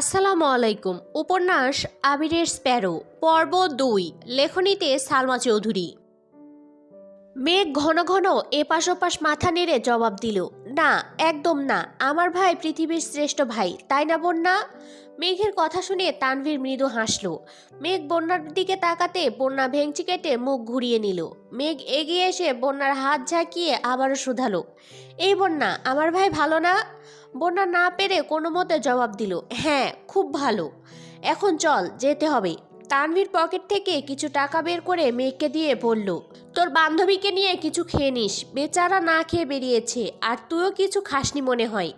আসসালামু আলাইকুম। উপন্যাস আবিরের স্প্যারো, পর্ব দুই, লেখনীতে সালমা চৌধুরী। মেঘ ঘন ঘন এপাশ ওপাশ মাথা নেড়ে জবাব দিল, না, একদম না। আমার ভাই পৃথিবীর শ্রেষ্ঠ ভাই, তাই না বন্যা? মেঘের কথা শুনে তানভীর মৃদু হাসল। মেঘ বন্যার দিকে তাকাতে বন্যা ভেংচি কেটে মুখ ঘুরিয়ে নিল। মেঘ এগিয়ে এসে বন্যার হাত ঝাঁকিয়ে আবারও শুধালো, এই বন্যা, আমার ভাই ভালো না? বন্যা না পেরে কোনো মতে জবাব দিল হ্যাঁ খুব ভালো। এখন চল, যেতে হবে। তানভীর পকেট থেকে কিছু টাকা বের করে মেয়েকে দিয়ে বলল, তোর বান্ধবীকে নিয়ে কিছু খেয়ে নিস। বেচারা না খেয়ে বেরিয়েছে, আর তুইও কিছু খাসনি মনে হয়।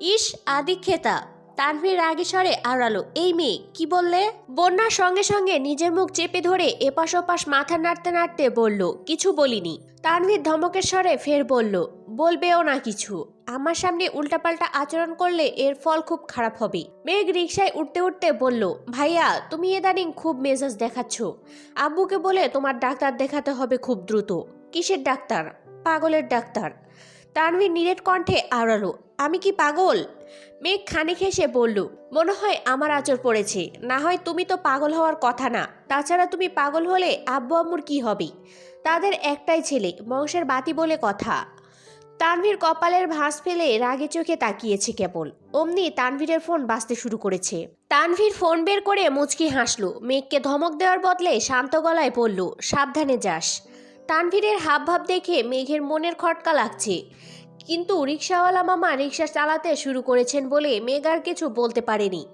ইস আদি খেতা তানভীর রাগে স্বরে আড়ালো এই মেয়ে, কি বললে? বন্যার সঙ্গে সঙ্গে নিজের মুখ চেপে ধরে এপাশ ওপাশ মাথা নাড়তে নাড়তে বলল, কিছু বলিনি। তানভীর ধমকের স্বরে ফের বলল, বলবেও না কিছু। আমার সামনে উল্টাপাল্টা আচরণ করলে এর ফল খুব খারাপ হবে। মেঘ রিক্সায় উঠতে উঠতে বলল, ভাইয়া, তুমি এদানিং খুব মেজাজ দেখাচ্ছ। আব্বুকে বলে তোমার ডাক্তার দেখাতে হবে খুব দ্রুত। কিসের ডাক্তার? পাগলের ডাক্তার। তানভীর নিরেট কণ্ঠে আওড়ালো, আমি কি পাগল? মেঘ খানিক হেসে বলল, মনে হয় আমার আচর পড়েছে। না হয় তুমি তো পাগল হওয়ার কথা না। তাছাড়া তুমি পাগল হলে আব্বু আম্মুর কি হবে? তাদের একটাই ছেলে, বংশের বাতি বলে কথা। তানভীর কপালের ভাঁজ ফেলে রাগে চোখে তাকিয়েছে কেবল। অমনি তানভীরের ফোন বাজতে শুরু করেছে। তানভীর ফোন বের করে মুচকি হাসলো। মেঘকে ধমক দেওয়ার বদলে শান্ত গলায় বলল, সাবধানে যাস। তানভীরের হাবভাব দেখে মেঘের মনের খটকা লাগছে। কিন্তু রিক্সাওয়ালা মামা রিক্সা চালাতে শুরু করেছেন বলে মেঘ আর কিছু বলতে পারেনি।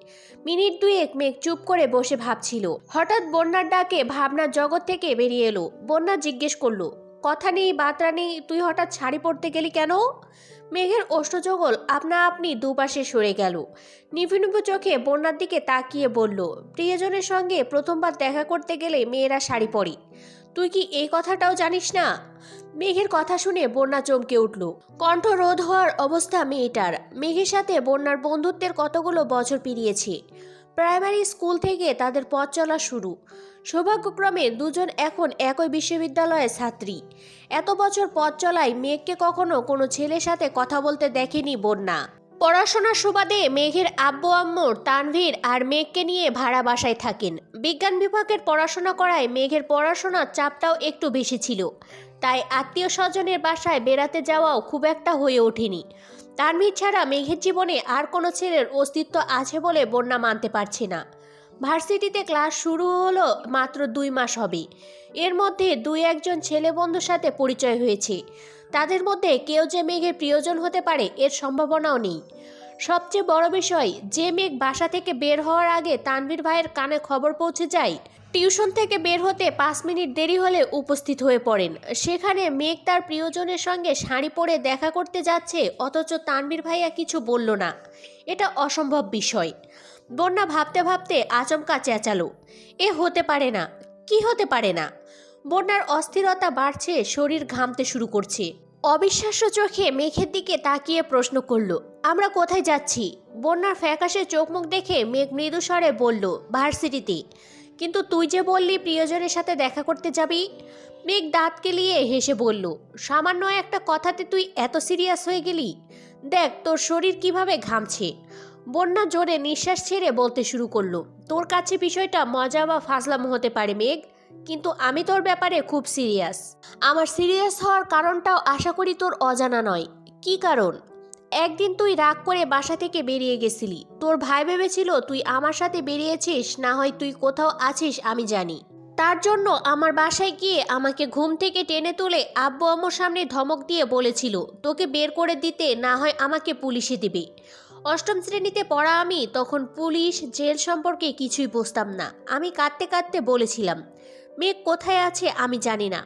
মিনিট দুয়েক মেঘ চুপ করে বসে ভাবছিল। হঠাৎ বন্যার ডাকে ভাবনার জগৎ থেকে বেরিয়ে এলো। বন্যা জিজ্ঞেস করল কথা নেই, বার্তা নেই, তুই হঠাৎ শাড়ি পরতে গেলি কেন? মেঘের অষ্টজগল আপনা আপনি দুপাশে সরে গেল। নিভু নিভু চোখে বন্যার দিকে তাকিয়ে বলল, প্রিয়জনের সঙ্গে প্রথমবার দেখা করতে গেলে মেয়েরা শাড়ি পরে। তুই কি এই কথাটাও জানিস না? মেঘের কথা শুনে বন্যা চমকে উঠল। কণ্ঠ রোধ হওয়ার অবস্থা মেয়েটার। মেঘের সাথে বন্যার বন্ধুত্বের কতগুলো বছর পেরিয়েছে। প্রাইমারি স্কুল থেকে তাদের পথ চলা শুরু। সৌভাগ্যক্রমে দুজন এখন একই বিশ্ববিদ্যালয়ের ছাত্রী। এত বছর পথ চলায় মেঘকে কখনো কোনো ছেলের সাথে কথা বলতে দেখেনি বন্যা। পড়াশোনার সুবাদে মেঘের আব্বু, আম্মুর, তানভীর আর মেঘকে নিয়ে ভাড়া বাসায় থাকেন। বিজ্ঞান বিভাগের পড়াশোনা করায় মেঘের পড়াশোনার চাপটাও একটু বেশি ছিল। তাই আত্মীয় স্বজনের বাসায় বেড়াতে যাওয়াও খুব একটা হয়ে ওঠেনি। তানভীর ছাড়া মেঘের জীবনে আর কোনো ছেলের অস্তিত্ব আছে বলে বন্যা মানতে পারছে না। ভার্সিটিতে ক্লাস শুরু হলো মাত্র দুই মাস হবে এর মধ্যে দুই একজন ছেলে বন্ধুর সাথে পরিচয় হয়েছে। তাদের মধ্যে কেউ যে মেঘের প্রিয়জন হতে পারে এর সম্ভাবনাও নেই। সবচেয়ে বড় বিষয়, যে মেঘ বাসা থেকে বের হওয়ার আগে তানভীর ভাইয়ের কানে খবর পৌঁছে যায় টিউশন থেকে বের হতে পাঁচ মিনিট দেরি হলে উপস্থিত হয়ে পড়েন। সেখানে মেঘ তার প্রিয়জনের সঙ্গে শাড়ি পরে দেখা করতে যাচ্ছে, অথচ তানভীর ভাইয়া কিছু বলল না। এটা অসম্ভব বিষয়। বন্যা ভাবতে ভাবতে আচমকা চেঁচালো। এ হতে পারে না। কি হতে পারে না? বন্যার অস্থিরতা বাড়ছে, শরীর ঘামতে শুরু করছে। অবিশ্বাস্য চোখে মেঘের দিকে তাকিয়ে প্রশ্ন করল, আমরা কোথায় যাচ্ছি? বন্যার ফ্যাকাশে চোখ মুখ দেখে মেঘ মৃদু স্বরে বলল, ভার্সিটিতে। কিন্তু তুই যে বললি প্রিয়জনের সাথে দেখা করতে যাবি, মেঘ দাঁত কেলিয়ে হেসে বলল, সামান্য একটা কথাতে তুই এত সিরিয়াস হয়ে গেলি? দেখ, তোর শরীর কীভাবে ঘামছে? বন্যা জোরে নিঃশ্বাস ছেড়ে বলতে শুরু করল, তোর কাছে বিষয়টা মজা বা ফাজলাম হতে পারে, মেঘ, কিন্তু আমি তোর ব্যাপারে খুব সিরিয়াস। আমার সিরিয়াস হওয়ার কারণটাও আশা করি তোর অজানা নয়। কি কারণ? একদিন তুই রাগ করে বাসা থেকে বেরিয়ে গেছিলি। তোর ভাই ভেবেছিল তুই আমার সাথে বেরিয়েছিস, না হয় তুই কোথাও আছিস, আমি জানি। তার জন্য আমার বাসায় গিয়ে আমাকে ঘুম থেকে টেনে তুলে আব্বু আম্মুর সামনে ধমক দিয়ে বলেছিল, তোকে বের করে দিতে, না হয় আমাকে পুলিশে দিবে। অষ্টম শ্রেণীতে পড়া আমি, তখন পুলিশ জেল সম্পর্কে কিছুই বুঝতাম না। আমি কাঁদতে কাঁদতে বলেছিলাম, মেয়ে কোথায় আছে আমি জানি না।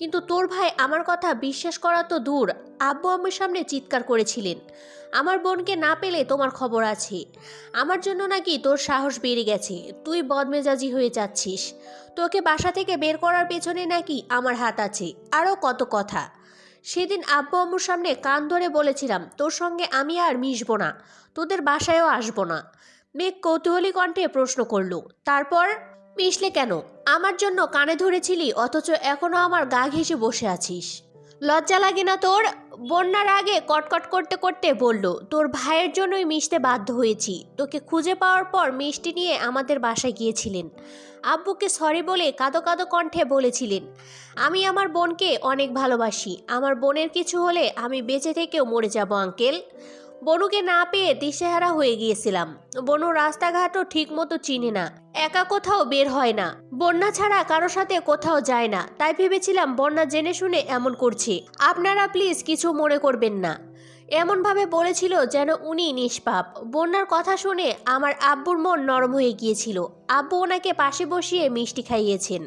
কিন্তু তোর ভাই আমার কথা বিশ্বাস করা তো দূর। আব্বু আম্মুর সামনে চিৎকার করেছিলেন। আমার বোনকে না পেলে তোমার খবর আছে। আমার জন্য নাকি তোর সাহস বেড়ে গেছে। তুই বদমেজাজি হয়ে যাচ্ছিস। তোকে বাসা থেকে বের করার পেছনে নাকি আমার হাত আছে। আরও কত কথা। সেদিন আব্বু আম্মুর সামনে কান ধরে বলেছিলাম, তোর সঙ্গে আমি আর মিশবো না। তোদের বাসায়ও আসব না। মেঘ কৌতূহলী কণ্ঠে প্রশ্ন করল, তারপর? মিশলে কেন? আমার জন্য কানে ধরেছিলি, অথচ এখনও আমার গা ঘেঁষে বসে আছিস। লজ্জা লাগে না তোর? বন্যার আগে কটকট করতে করতে বলল, তোর ভাইয়ের জন্যই মিশতে বাধ্য হয়েছি। তোকে খুঁজে পাওয়ার পর মিষ্টি নিয়ে আমাদের বাসায় গিয়েছিলেন। আব্বুকে সরি বলে কাঁদো কাঁদো কণ্ঠে বলেছিলেন, আমি আমার বোনকে অনেক ভালোবাসি। আমার বোনের কিছু হলে আমি বেঁচে থেকেও মরে যাব, আঙ্কেল। বনুকে না পেয়ে দিশেহারা হয়ে গিয়েছিলাম। বনু রাস্তাঘাটও ঠিক মতো চিনে না। একা কোথাও বের হয় না। বন্যা ছাড়া কারও সাথে কোথাও যায় না। তাই ভেবেছিলাম বন্যা জেনে শুনে এমন করছে। আপনারা প্লিজ কিছু মনে করবেন না। এমনভাবে বলেছিল যেন উনি নিষ্পাপ। বন্যার কথা শুনে আমার আব্বুর মন নরম হয়ে গিয়েছিল। আব্বু ওনাকে পাশে বসিয়ে মিষ্টি খাইয়েছেন।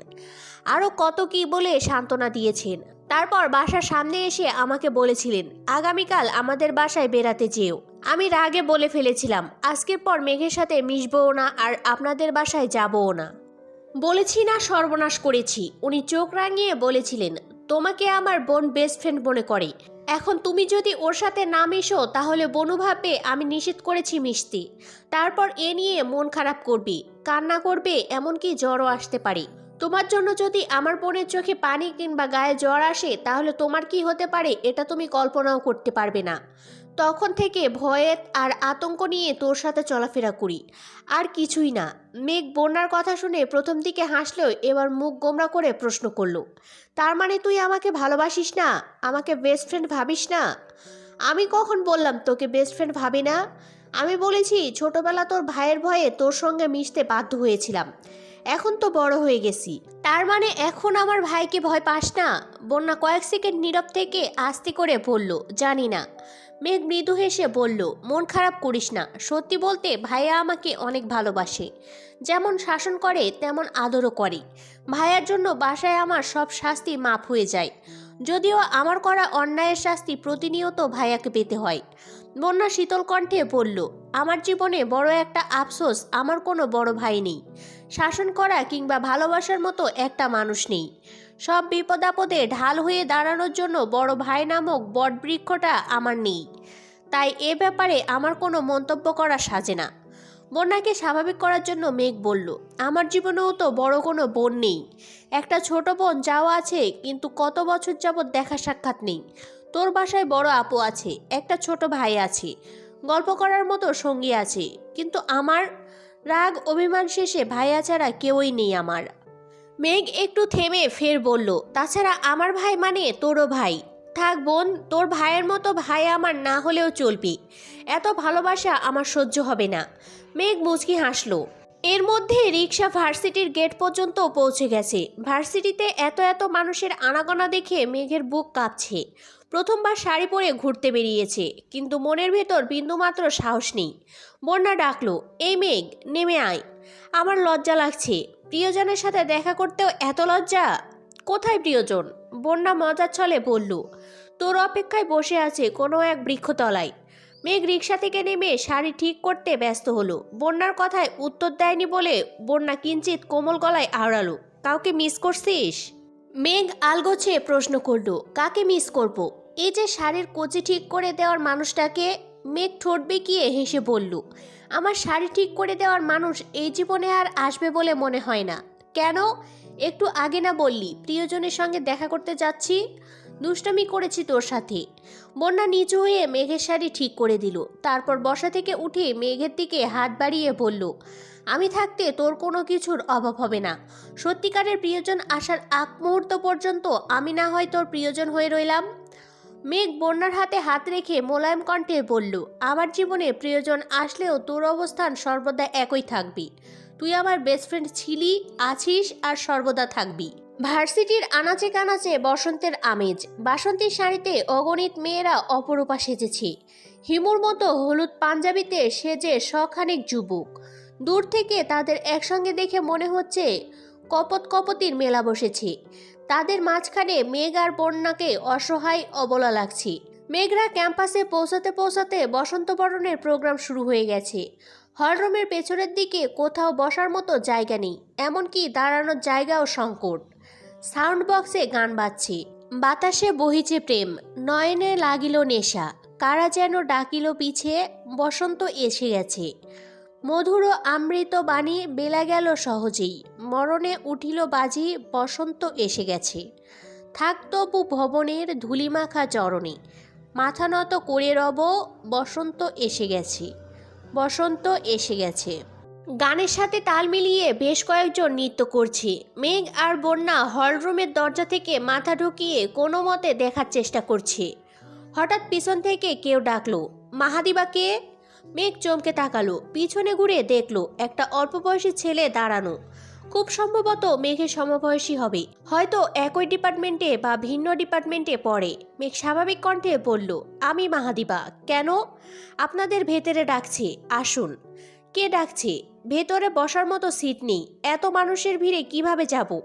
আরও কত কি বলে সান্ত্বনা দিয়েছেন। তারপর বাসার সামনে এসে আমাকে বলেছিলেন, আগামীকাল আমাদের বাসায় বেড়াতে যেও। আমি রাগে বলে ফেলেছিলাম, আজকের পর মেঘের সাথে মিশবও না আর আপনাদের বাসায় যাবও না। বলেছি, না, সর্বনাশ করেছি। উনি চোখ রাঙিয়ে বলেছিলেন, তোমাকে আমার বোন বেস্ট ফ্রেন্ড মনে করে। এখন তুমি যদি ওর সাথে না মিশো, তাহলে বনু ভাবে আমি নিষেধ করেছি মিশতে। তারপর এ নিয়ে মন খারাপ করবে, কান্না করবে, এমনকি জ্বরও আসতে পারে। তোমার জন্য যদি আমার বোনের চোখে পানি কিংবা গায়ে জ্বর আসে, তাহলে তোমার কি হতে পারে? এটা তুমি কল্পনাও করতে পারবে না। তখন থেকে ভয়ে আর আতঙ্ক নিয়ে তোর সাথে চলাফেরা করি। আর কিছুই না। মেঘ বন্যার কথা শুনে প্রথম দিকে হাসলেও এবার মুখ গোমরা করে প্রশ্ন করল, তার মানে তুই আমাকে ভালোবাসিস না? আমাকে বেস্ট ফ্রেন্ড ভাবিস না? আমি কখন বললাম তোকে বেস্ট ফ্রেন্ড ভাবি না? আমি বলেছি, ছোটবেলা তোর ভাইয়ের ভয়ে তোর সঙ্গে মিশতে বাধ্য হয়েছিলাম। এখন তো বড় হয়ে গেছি। তার মানে এখন আমার ভাইকে ভয় পাস না? বন্যা কয়েক সেকেন্ড নীরব থেকে আস্তে করে বলল, জানি না। মেঘ মৃদু হেসে বলল, মন খারাপ করিস না। সত্যি বলতে ভাইয়া আমাকে অনেক ভালোবাসে। যেমন শাসন করে, তেমন আদরও করে। ভাইয়ার জন্য বাসায় আমার সব শাস্তি মাফ হয়ে যায়। যদিও আমার করা অন্যায়ের শাস্তি প্রতিনিয়ত ভাইয়াকে পেতে হয়। বন্যা শীতল কণ্ঠে বলল, আমার জীবনে বড় একটা আফসোস, আমার কোনো বড় ভাই নেই। শাসন করা কিংবা ভালোবাসার মতো একটা মানুষ নেই। সব বিপদাপদে ঢাল হয়ে দাঁড়ানোর জন্য বড় ভাই নামক বটবৃক্ষটা আমার নেই। তাই এ ব্যাপারে আমার কোনো মন্তব্য করা সাজে না। বন্যাকে স্বাভাবিক করার জন্য মেঘ বলল, আমার জীবনেও তো বড় কোনো বোন নেই। একটা ছোট বোন যাওয়া আছে, কিন্তু কত বছর যাবৎ দেখা সাক্ষাৎ নেই। তোর বাসায় বড় আপু আছে, একটা ছোট ভাই আছে, গল্প করার মতো সঙ্গী আছে, কিন্তু আমার রাগ অভিমান শেষে ভাইয়া ছাড়া কেউই নেই আমার। মেঘ একটু থেমে ফের বলল, তাছাড়া আমার ভাই মানে তোরও ভাই। থাক বোন, তোর ভাইয়ের মতো ভাই আমার না হলেও চলবে। এত ভালোবাসা আমার সহ্য হবে না। মেঘ মুচকি হাসলো। এর মধ্যে রিক্সা ভার্সিটির গেট পর্যন্ত পৌঁছে গেছে। ভার্সিটিতে এত এত মানুষের আনাগোনা দেখে মেঘের বুক কাঁপছে। প্রথমবার শাড়ি পরে ঘুরতে বেরিয়েছে, কিন্তু মনের ভেতর বিন্দুমাত্র সাহস নেই। বন্যা ডাকলো, এই মেঘ, নেমে আয়। আমার লজ্জা লাগছে। প্রিয়জনের সাথে দেখা করতেও এত লজ্জা? কোথায় প্রিয়জন? বন্যা মজার ছলে বলল, তোর অপেক্ষায় বসে আছে কোনো এক বৃক্ষতলায়। মেঘ রিক্সা থেকে নেমে শাড়ি ঠিক করতে ব্যস্ত হলো। বন্যার কথায় উত্তর দেয়নি বলে বন্যা কিঞ্চিত কোমল গলায় আওড়ালো। কাউকে মিস করছিস? মেঘ আলগোছে প্রশ্ন করল। কাকে মিস করব। এই যে শাড়ির কোচি ঠিক করে দেওয়ার মানুষটাকে? মেঘ ঠোঁট বেঁকিয়ে হেসে বলল। আমার শাড়ি ঠিক করে দেওয়ার মানুষ এই জীবনে আর আসবে বলে মনে হয় না। কেন? একটু আগে না বললি, প্রিয়জনের সঙ্গে দেখা করতে যাচ্ছি? দুষ্টামি করেছি তোর সাথে। বন্যা নিচু হয়ে মেঘের শাড়ি ঠিক করে দিল। তারপর বসা থেকে উঠে মেঘের দিকে হাত বাড়িয়ে বলল, আমি থাকতে তোর কোনো কিছুর অভাব হবে না। সত্যিকারের প্রিয়জন আসার আগ মুহূর্ত পর্যন্ত আমি না হয় তোর প্রিয়জন হয়ে রইলাম? মেঘ বন্যার হাতে হাত রেখে মোলায়েম কণ্ঠে বলল, আমার জীবনে প্রিয়জন আসলেও তোর অবস্থান সর্বদা একই থাকবি। তুই আমার বেস্ট ফ্রেন্ড ছিলি, আছিস আর সর্বদা থাকবি। ভার্সিটির আনাচে কানাচে বসন্তের আমেজ, বাসন্তীর শাড়িতে অগণিত মেয়েরা অপরূপা সেজেছে। হিমুর মতো হলুদ পাঞ্জাবিতে সেজে শখানেক যুবক। দূর থেকে তাদের একসঙ্গে দেখে মনে হচ্ছে কপত কপতির মেলা বসেছে। তাদের মাঝখানে মেঘ আর বন্যাকে অসহায় অবলা লাগছে। মেঘরা ক্যাম্পাসে পৌঁছাতে পৌঁছাতে বসন্ত বরণের প্রোগ্রাম শুরু হয়ে গেছে। হলরুমের পেছনের দিকে কোথাও বসার মতো জায়গা নেই, এমনকি দাঁড়ানোর জায়গাও সংকট। সাউন্ড বক্সে গান বাজছে। বাতাসে বহিছে প্রেম, নয়নে লাগিল নেশা। কারা যেন ডাকিল পিছে, বসন্ত এসে গেছে। মধুর আমৃত বাণী বেলা গেল সহজেই। মরণে উঠিল বাজি, বসন্ত এসে গেছে। থাক তবু ভবনের ধুলিমাখা চরণে। মাথা নত করে রব, বসন্ত এসে গেছে। বসন্ত এসে গেছে। গানের সাথে তাল মিলিয়ে বেশ কয়েকজন নৃত্য করছে। মেঘ আর বন্যা হলরুমের দরজা থেকে মাথা ঢুকিয়ে কোনো মতে দেখার চেষ্টা করছে। হঠাৎ পিছন থেকে কেউ ডাকলো মাহাদিবা কে? মেঘ চমকে তাকালো, পিছনে ঘুরে দেখল একটা অল্প বয়সী ছেলে দাঁড়ানো। খুব সম্ভবত মেঘের সমবয়সী হবে। হয়তো একই ডিপার্টমেন্টে বা ভিন্ন ডিপার্টমেন্টে পড়ে। মেঘ স্বাভাবিক কণ্ঠে বলল, আমি মাহাদিবা কেন? আপনাদের ভেতরে ডাকছে, আসুন। কে ডাকছে? ভেতরে বসার মতো সিট নেই। এত মানুষের ভিড়ে কীভাবে যাব?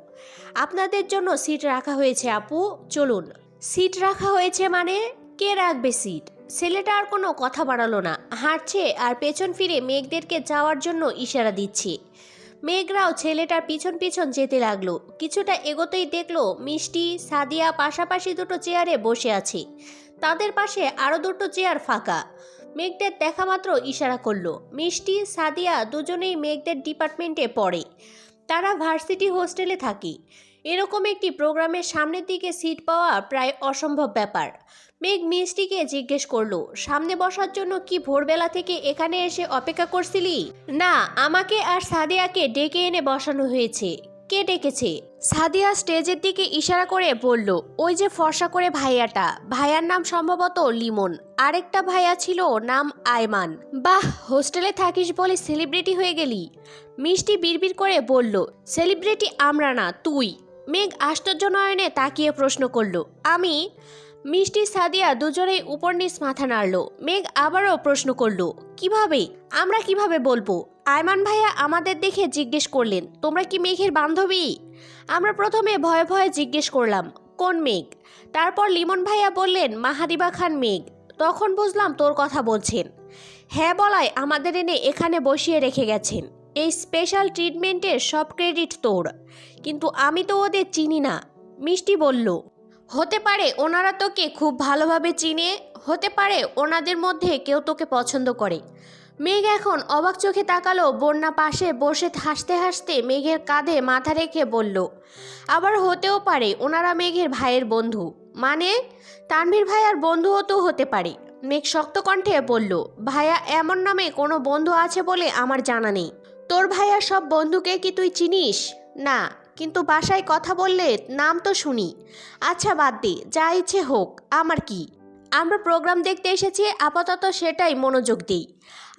আপনাদের জন্য সিট রাখা হয়েছে, আপু। চলুন। সিট রাখা হয়েছে মানে কে রাখবে সিট ছেলেটা আর কোনো কথা বাড়ালো না। হাঁটছে আর পেছন ফিরে মেঘদেরকে যাওয়ার জন্য ইশারা দিচ্ছে। মেঘরাও ছেলেটার পিছন পিছন যেতে লাগল। কিছুটা এগোতেই দেখল মিষ্টি, সাদিয়া পাশাপাশি দুটো চেয়ারে বসে আছে। তাদের পাশে আরও দুটো চেয়ার ফাঁকা। মেঘদের দেখা মাত্র ইশারা করল। মিষ্টি, সাদিয়া দুজনেই মেঘদের ডিপার্টমেন্টে পড়ে। তারা ভার্সিটি হোস্টেলে থাকে। এরকম একটি প্রোগ্রামের সামনের দিকে সিট পাওয়া প্রায় অসম্ভব ব্যাপার। মেঘ মিষ্টিকে জিজ্ঞেস করল, সামনে বসার জন্য কি ভোরবেলা থেকে এখানে এসে অপেক্ষা করছিলি? না, আমাকে আর সাদিয়াকে ডেকে এনে বসানো হয়েছে। কে ডেকেছে? সাদিয়া স্টেজের দিকে ইশারা করে বলল, ওই যে ফর্সা করে ভাইয়াটা। ভাইয়ার নাম সম্ভবত লিমন। আরেকটা ভাইয়া ছিল নাম আয়মান। বাহ, হোস্টেলে থাকিস বলে সেলিব্রিটি হয়ে গেলি? মিষ্টি বিড়বিড় করে বলল, সেলিব্রিটি আমরা না, তুই। মেঘ আশ্চর্য নয়নে তাকিয়ে প্রশ্ন করল, আমি? মিষ্টি সাদিয়া দুজনেই উপর নিচ মাথা নাড়ল। মেঘ আবারও প্রশ্ন করল, কীভাবে? আমরা কীভাবে বলব? আয়মান ভাইয়া আমাদের দেখে জিজ্ঞেস করলেন, তোমরা কি মেঘের বান্ধবী? আমরা প্রথমে ভয়ে ভয়ে জিজ্ঞেস করলাম, কোন মেঘ? তারপর লিমন ভাইয়া বললেন, মাহাদিবা খান মেঘ। তখন বুঝলাম তোর কথা বলছেন। হ্যাঁ বলায় আমাদের এনে এখানে বসিয়ে রেখে গেছেন। এই স্পেশাল ট্রিটমেন্টের সব ক্রেডিট তোর। কিন্তু আমি তো ওদের চিনি না। মিষ্টি বলল, হতে পারে ওনারা তোকে খুব ভালোভাবে চিনে, হতে পারে ওনাদের মধ্যে কেউ তোকে পছন্দ করে। মেঘ এখন অবাক চোখে তাকালো, বন্যা পাশে বসে হাসতে হাসতে মেঘের কাঁধে মাথা রেখে বলল, আবার হতেও পারে, ওনারা মেঘের ভাইয়ের বন্ধু। মানে? তানভীর ভাইয়ার বন্ধুও তো হতে পারে। মেঘ শক্ত কণ্ঠে বলল, ভাইয়া, এমন নামে কোনো বন্ধু আছে বলে আমার জানা নেই। তোর ভাইয়া সব বন্ধুকে কি তুই চিনিস? না, কিন্তু বাসায় কথা বললে নাম তো শুনি। আচ্ছা বাদ দে, যা ইচ্ছে হোক, আমার কি? আমরা প্রোগ্রাম দেখতে এসেছি, আপাতত সেটাই মনোযোগ দিই।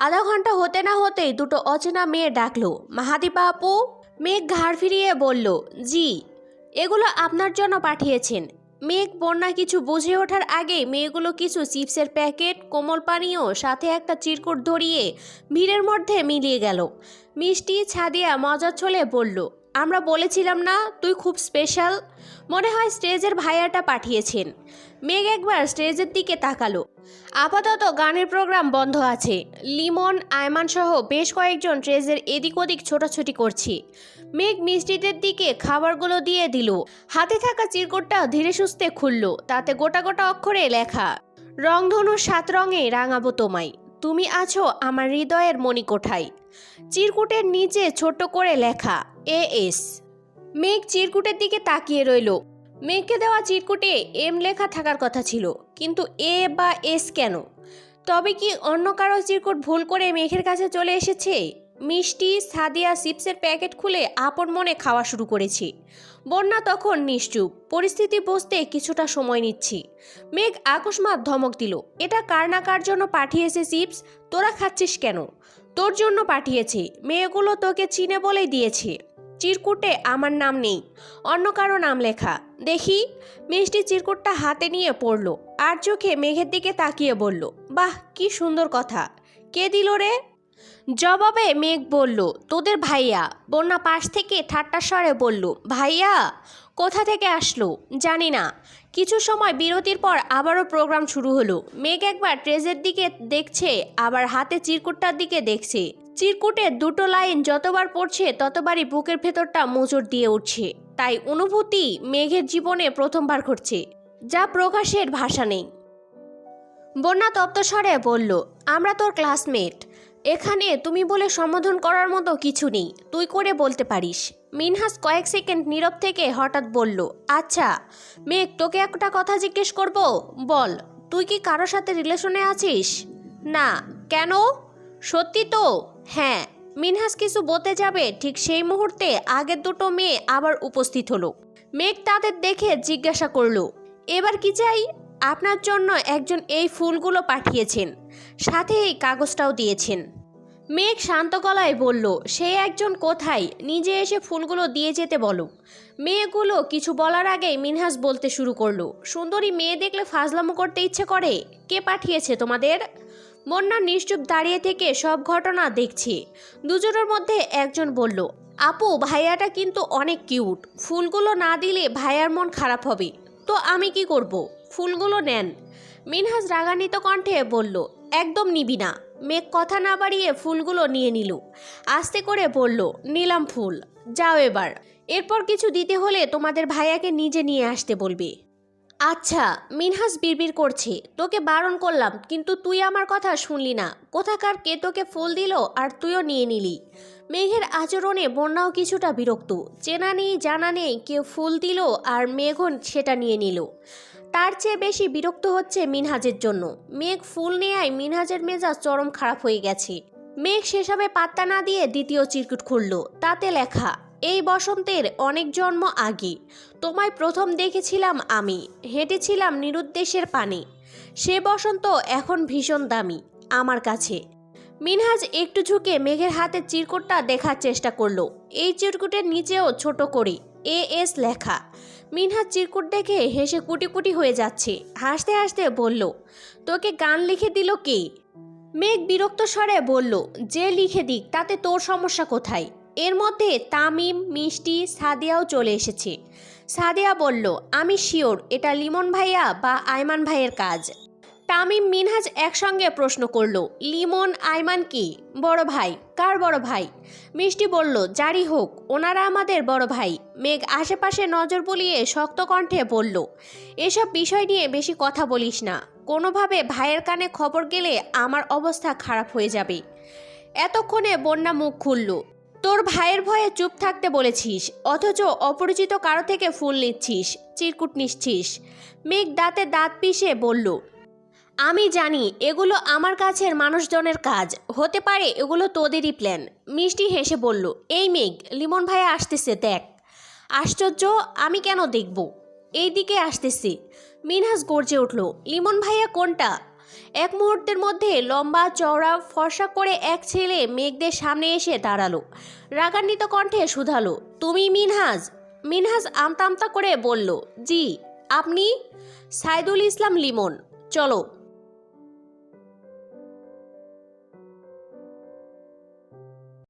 আধা ঘণ্টা হতে না হতেই দুটো অচেনা মেয়ে ডাকলো। মাহাদীপা আপু মেঘ ঘাড় ফিরিয়ে বলল, জি, এগুলো আপনার জন্য পাঠিয়েছেন। মেঘ বন্যা কিছু বুঝে ওঠার আগে মেয়েগুলো কিছু চিপসের প্যাকেট, কোমল পানীয়, সাথে একটা চিরকুট ধরিয়ে ভিড়ের মধ্যে মিলিয়ে গেল। মিষ্টি ছাদিয়া মজার ছলে বলল, আমরা বলেছিলাম না, তুই খুব স্পেশাল। মনে হয় স্টেজের ভাইয়াটা পাঠিয়েছেন। মেঘ একবার স্টেজের দিকে তাকালো। আপাতত গানের প্রোগ্রাম বন্ধ আছে। লিমন, আয়মান সহ বেশ কয়েকজন স্টেজের এদিক ওদিক ছোটাছুটি করছে। মেঘ মিষ্টিদের দিকে খাবারগুলো দিয়ে দিল। হাতে থাকা চিরকুটটা ধীরে সুস্থে খুলল। তাতে গোটা গোটা অক্ষরে লেখা রংধনুর সাত রঙে রাঙাবো তোমায়। তুমি আছো আমার হৃদয়ের মণিকোঠায়। চিরকুটের নিচে ছোট করে লেখা, এ এস। মেঘ চিরকুটের দিকে তাকিয়ে রইল। মেঘকে দেওয়া চিরকুটে এম লেখা থাকার কথা ছিল, কিন্তু এ বা এস কেন? তবে কি অন্য কারও চিরকুট ভুল করে মেঘের কাছে চলে এসেছে? মিষ্টি সাদিয়া চিপসের প্যাকেট খুলে আপন মনে খাওয়া শুরু করেছি। বন্যা তখন নিশ্চুপ, পরিস্থিতি বুঝতে কিছুটা সময় নিচ্ছি। মেঘ আকস্মাত ধমক দিল, এটা কার না কার জন্য পাঠিয়েছে চিপস? তোরা খাচ্ছিস কেন? তোর জন্য পাঠিয়েছে, মেয়েগুলো তোকে চিনে বলেই দিয়েছে। চিরকুটে আমার নাম নেই, অন্য কারও নাম লেখা। দেখি, মিষ্টি চিরকুটটা হাতে নিয়ে পড়ল, আর চোখে মেঘের দিকে তাকিয়ে বলল, বাহ, কি সুন্দর কথা। কে দিল রে? জবাবে মেঘ বলল, তোদের ভাইয়া। বন্যা পাশ থেকে ঠাট্টা স্বরে বলল, ভাইয়া, কোথা থেকে আসলো? জানি না। কিছু সময় বিরতির পর আবারও প্রোগ্রাম শুরু হলো। মেঘ একবার ট্রেজের দিকে দেখছে, আবার হাতে চিরকুটটার দিকে দেখছে। চিরকুটের দুটো লাইন যতবার পড়ছে, ততবারই বুকের ভেতরটা মোচড় দিয়ে উঠছে। তাই অনুভূতি মেঘের জীবনে প্রথমবার ঘটছে, যা প্রকাশের ভাষা নেই। বন্যা তপ্তস্বরে বলল, আমরা তোর ক্লাসমেট। এখানে তুমি বলে সম্বোধন করার মতো কিছু নেই। তুই করে বলতে পারিস। মিনহাস কয়েক সেকেন্ড নীরব থেকে হঠাৎ বলল আচ্ছা মেঘ, তোকে একটা কথা জিজ্ঞেস করব? বল, তুই কি কারোর সাথে রিলেশনে আছিস? না। কেন? সত্যি তো? হ্যাঁ মিনহাস কিছু বলতে যাবে, ঠিক সেই মুহূর্তে আগের দুটো মেয়ে আবার উপস্থিত হলো। মেঘ তাদের দেখে জিজ্ঞাসা করল, এবার কি চাই? আপনার জন্য একজন এই ফুলগুলো পাঠিয়েছেন, সাথে এই কাগজটাও দিয়েছেন। মেঘ শান্ত গলায় বলল, সে একজন কোথায়? নিজে এসে ফুলগুলো দিয়ে যেতে বলো। মেয়েগুলো কিছু বলার আগেই মিনহাস বলতে শুরু করল, সুন্দরী মেয়ে দেখলে ফাজলামো করতে ইচ্ছে করে? কে পাঠিয়েছে তোমাদের? বন্যা নিশ্চুপ দাঁড়িয়ে থেকে সব ঘটনা দেখছে। দুজনের মধ্যে একজন বলল, আপু, ভাইয়াটা কিন্তু অনেক কিউট। ফুলগুলো না দিলে ভাইয়ার মন খারাপ হবে। তো আমি কি করব? ফুলগুলো নেন। মিনহাজ রাগান্বিত কণ্ঠে বলল, একদম নিবি না। মেঘ কথা না বাড়িয়ে ফুলগুলো নিয়ে নিল। আস্তে করে বলল, নিলাম ফুল, যাও এবার। এরপর কিছু দিতে হলে তোমাদের ভাইয়াকে নিজে নিয়ে আসতে বলবে। আচ্ছা মিনহাস বিড়বিড় করছে, তোকে বারণ করলাম, কিন্তু তুই আমার কথা শুনলি না। কোথাকার কে তোকে ফুল দিল আর তুইও নিয়ে নিলি? মেঘের আচরণে বন্যাও কিছুটা বিরক্ত। চেনা নেই, জানা নেই, কেউ ফুল দিল আর মেঘন সেটা নিয়ে নিল। তার চেয়ে বেশি বিরক্ত হচ্ছে মিনহাজের জন্য। মেঘ ফুল নেয়ায় মিনহাজের মেজাজ চরম খারাপ হয়ে গেছে। মেঘ সেসবে পাত্তা না দিয়ে দ্বিতীয় চিরকুট খুলল। তাতে লেখা এই বসন্তের অনেক জন্ম আগে তোমায় প্রথম দেখেছিলাম আমি, হেঁটেছিলাম নিরুদ্দেশের পানে। সে বসন্ত এখন ভীষণ দামি, আমার কাছে। মিনহাজ একটু ঝুঁকে মেঘের হাতের চিরকুটটা দেখার চেষ্টা করল। এই চিরকুটের নিচেও ছোট করে, এ এস লেখা। মিনহাজ চিরকুট দেখে হেসে কুটি কুটি হয়ে যাচ্ছে, হাসতে হাসতে বলল, তোকে গান লিখে দিল কে? মেঘ বিরক্ত স্বরে বলল, যে লিখে দিক, তাতে তোর সমস্যা কোথায়? এর মধ্যে তামিম, মিষ্টি, সাদিয়াও চলে এসেছে। সাদিয়া বলল, আমি শিওর, এটা লিমন ভাইয়া বা আয়মান ভাইয়ের কাজ। তামিম মিনহাজ একসঙ্গে প্রশ্ন করল, লিমন, আয়মান কি? বড় ভাই, কার বড় ভাই? মিষ্টি বলল জারি হোক, ওনারা আমাদের বড় ভাই। মেঘ আশেপাশে নজর বুলিয়ে শক্ত কণ্ঠে বলল, এসব বিষয় নিয়ে বেশি কথা বলিস না। কোনোভাবে ভাইয়ের কানে খবর গেলে আমার অবস্থা খারাপ হয়ে যাবে। এতক্ষণে বন্যা মুখ খুলল তোর ভাইয়ের ভয়ে চুপ থাকতে বলেছিস, অথচ অপরিচিত কারও থেকে ফুল নিচ্ছিস, চিরকুট নিচ্ছিস। মেঘ দাঁতে দাঁত পিষে বলল, আমি জানি, এগুলো আমার কাছের মানুষজনের কাজ। হতে পারে এগুলো তোদেরই প্ল্যান মিষ্টি হেসে বলল, এই মেঘ, লিমন ভাইয়া আসতেছে, দেখ। আশ্চর্য, আমি কেন দেখব? এই দিকে আসতেছে। মিনহাস গর্জে উঠল, লিমন ভাইয়া কোনটা? এক মুহূর্তের মধ্যে লম্বা চওড়া ফর্সা করে এক ছেলে মেঘদের সামনে এসে দাঁড়াল। রাগান্বিত কণ্ঠে শুধালো, তুমি মিনহাজ? মিনহাজ আমতা আমতা করে বলল, জি, আপনি? সাইদুল ইসলাম লিমন, চলো।